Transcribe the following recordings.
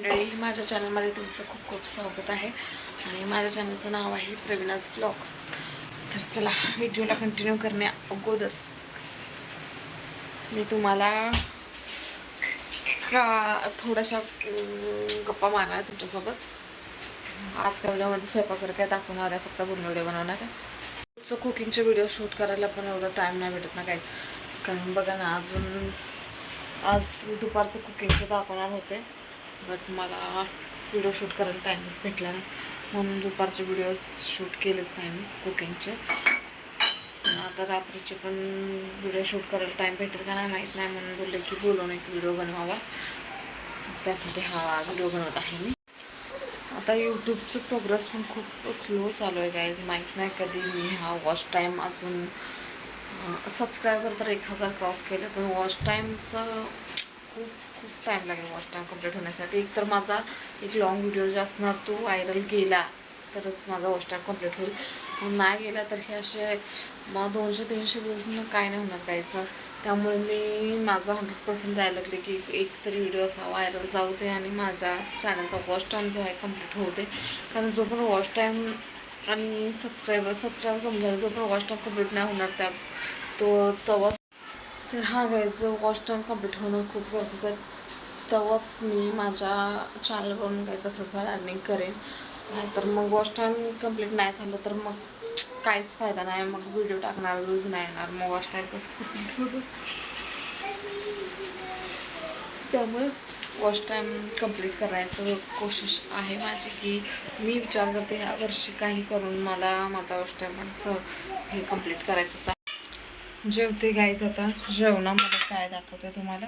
मंडळी माझ्या चॅनलमध्ये तुमचं खूप खूप स्वागत आहे. आणि माझ्या चॅनलचं नाव आहे प्रवीणाज ब्लॉग तर चला व्हिडिओला कंटिन्यू करण्या अगोदर. मी तुम्हाला का थोड्याशा गप्पा मारणार तुमच्यासोबत. आज काय व्हिडिओमध्ये स्वयंपाक करत काय दाखवणार आहे फक्त पूर्ण व्हिडिओ बनवणार आहे. तुमचं कुकिंगचे व्हिडिओ शूट करायला पण एवढं टाईम नाही भेटत ना काही. कारण बघा ना अजून आज दुपारचं कुकिंगचं दाखवणार होते. बट मला व्हिडिओ शूट करायला टाईमच भेटला नाही. म्हणून दुपारचे व्हिडिओ शूट केलेच नाही मी कुकिंगचे. आता रात्रीचे पण व्हिडिओ शूट करायला टाईम भेटेल का नाही माहीत नाही. म्हणून बोलले की बोलवून एक व्हिडिओ बनवावा. त्यासाठी हा व्हिडिओ बनवत आहे मी. आता यूट्यूबचं प्रोग्रेस पण खूप स्लो चालू आहे काय माहीत नाही कधी मी हा वॉच टाईम अजून सबस्क्रायबर तर एक हजार क्रॉस केले पण वॉच टाईमचं खूप खूप टाईम लागेल वॉच टाईम कंप्लीट होण्यासाठी. एक तर माझा एक लॉंग व्हिडिओ जो असणार तो व्हायरल गेला तरच माझा वॉच टाईम कंप्लीट होईल. मग नाही गेला तर हे असे मग दोनशे तीनशे व्ह्यूजनं काय नाही होणार जायचं त्यामुळे मी माझा हंड्रेड पर्सेंट द्यायला लागले की एक तरी व्हिडिओ असा व्हायरल जाऊ दे आणि माझ्या चॅनलचा वॉच टाईम जो आहे कंप्लीट होऊ दे. कारण जो पण वॉच टाईम आणि सबस्क्रायबर सबस्क्रायबर कमी झाला जो पण वॉच टाईम कंप्लीट नाही होणार त्या तो तेव्हा तर हा गायचं वॉच टाईम कंप्लीट होणं खूप गरजेचं आहे. तेव्हाच मी माझ्या चॅनलवरून काही तर थोडंफार अर्निंग करेन. नाहीतर मग वॉच टाईम कंप्लीट नाही झालं तर मग काहीच फायदा नाही. मग व्हिडिओ टाकणार व्ह्यूज नाही येणार. मग वॉच टाईम कंप्लीट होतो? त्यामुळे वॉच टाईम कंप्लीट करायचं कोशिश आहे माझी की मी विचार करते ह्या वर्षी काही करून मला माझा वॉच टाईमचं हे कंप्लीट करायचं जेवते गाईच आता. जेवणामध्ये काय दाखवते तुम्हाला?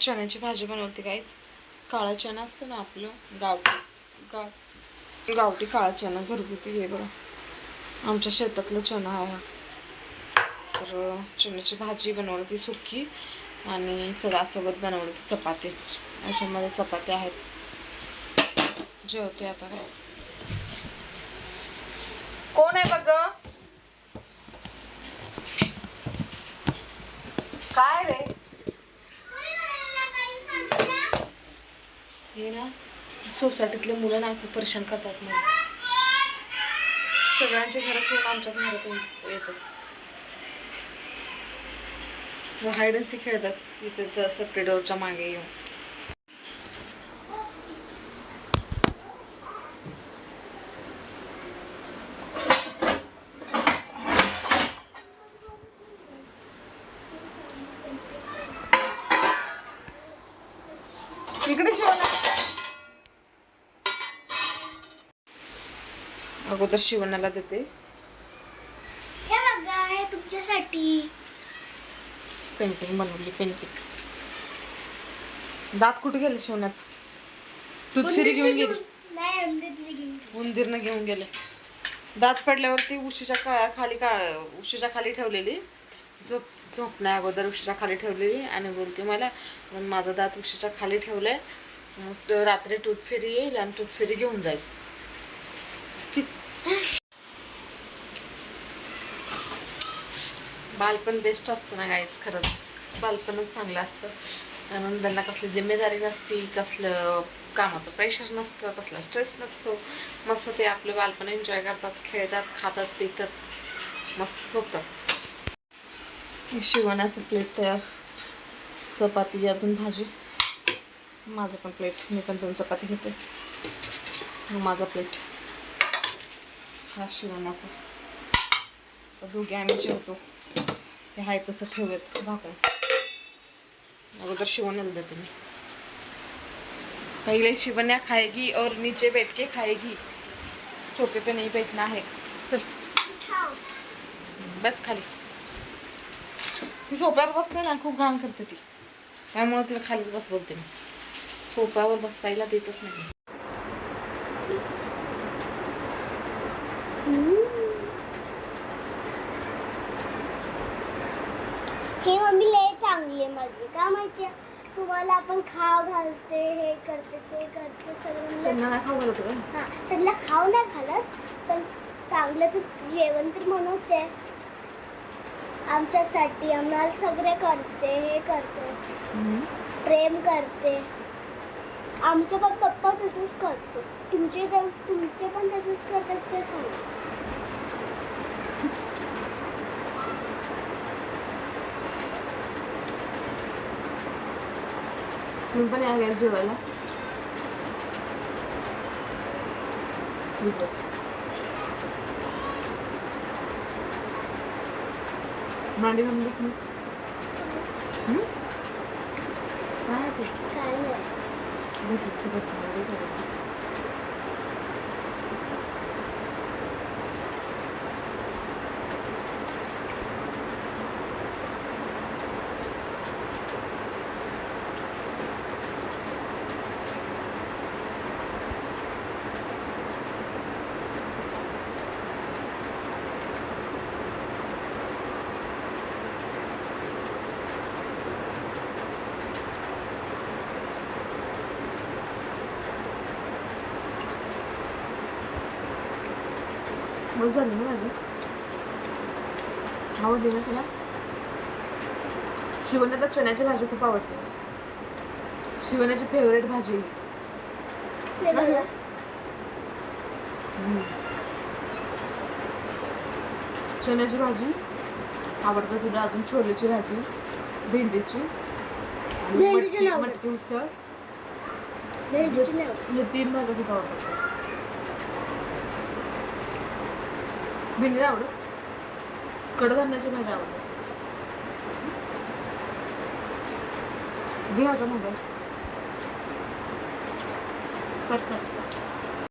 चण्याची भाजी बनवते गाईच काळा चणा असतं ना आपलं गावठी. गाव गावठी काळा चणा घरगुती हे बघा. आमच्या शेतातलं चणा आहे तर चण्याची भाजी बनवली ती सुकी आणि चण्यासोबत बनवली ती चपाती. याच्यामध्ये चपात्या आहेत. जेवते आता गाईच कोण आहे बघ काय रे? हे ना सोसायटीतले मुलं ना खूप परेशान करतात मला सगळ्यांच्या घरात सोडून आमच्याच घरात येतात. हायड अँड सी खेळतात. तिथे सेपरेट डोरच्या मागे येऊन. इकडे अगोदर शिवणाला देते. हे बघा हे तुमच्यासाठी. पेंटिंग बनवली पेंटिंग दात कुठे गेले शिवण्याचं फिरी घेऊन गेली. उंदीरनं घेऊन गेले. दात पडल्यावरती उशीच्या खाली का उशीच्या खाली ठेवलेली. झोप झोपण्या अगोदर उशीच्या खाली ठेवलेली आणि बोलते मला "पण माझा दात उशीच्या खाली ठेवलंय मग रात्री टूथ फेरी येईल आणि टूथ फेरी घेऊन जाईल. बालपण बेस्ट असतं ना गाईच खरंच. बालपणच चांगलं असतं. आणि त्यांना कसली जिम्मेदारी नसती कसलं कामाचं प्रेशर नसतं कसला स्ट्रेस नसतो. मस्त ते आपलं बालपण एन्जॉय करतात खेळतात खातात पितात मस्त झोपतात. शिवण्याचं प्लेट तयार. चपाती अजून भाजी. माझं पण प्लेट मी पण दोन चपाती घेते. माझा प्लेट हा शिवण्याचा. तर दोघे आम्ही जेवतो. हे आहे तसं ठेवूयात झाकून अगोदर शिवण्याला देते मी. पहले शिवन्या खाएगी और नीचे बैठ के खाएगी सोफे पे नहीं बैठना है चल. बस खाली. ती सोप्यावर बसते ना खूप घाण करते ती. त्यामुळे तिला खालीच बस बोलते मी. सोप्यावर बसता हिला देतच नाही. हे मम्मी लय चांगली आहे माझी. का माहितीये तुम्हाला आपण खाव घालते हे करते ते करते नाही खाऊ घालत हा त्यांना खाऊ नाही घालत पण चांगलं तर जेवण तर बनवते. आमच्यासाठी आम्हाला सगळे करते हे करते. प्रेम करते. आमचं पण पप्पा तसंच करतो. तुमचे तर- तुमचे पण तसंच करतात ते सांगा. तुम्ही पण या घ्या जेवायला. ठीक आहे. मांडी घालून बस ना हम्म? काय आहे ते? बस झाली ना माझी आवडली ना तुला शिवण्याला चण्याची भाजी खूप आवडते शिवण्याची फेवरेट भाजी चण्याची भाजी आवडतं तुला अजून छोलेची भाजी भेंडीची. मटकी. मटकी उसळ तीन भाज्या खूप आवडतात. भिंडी आवडत. कडधान्याची भाजी आवडत. घ्या का मोबाईल. कट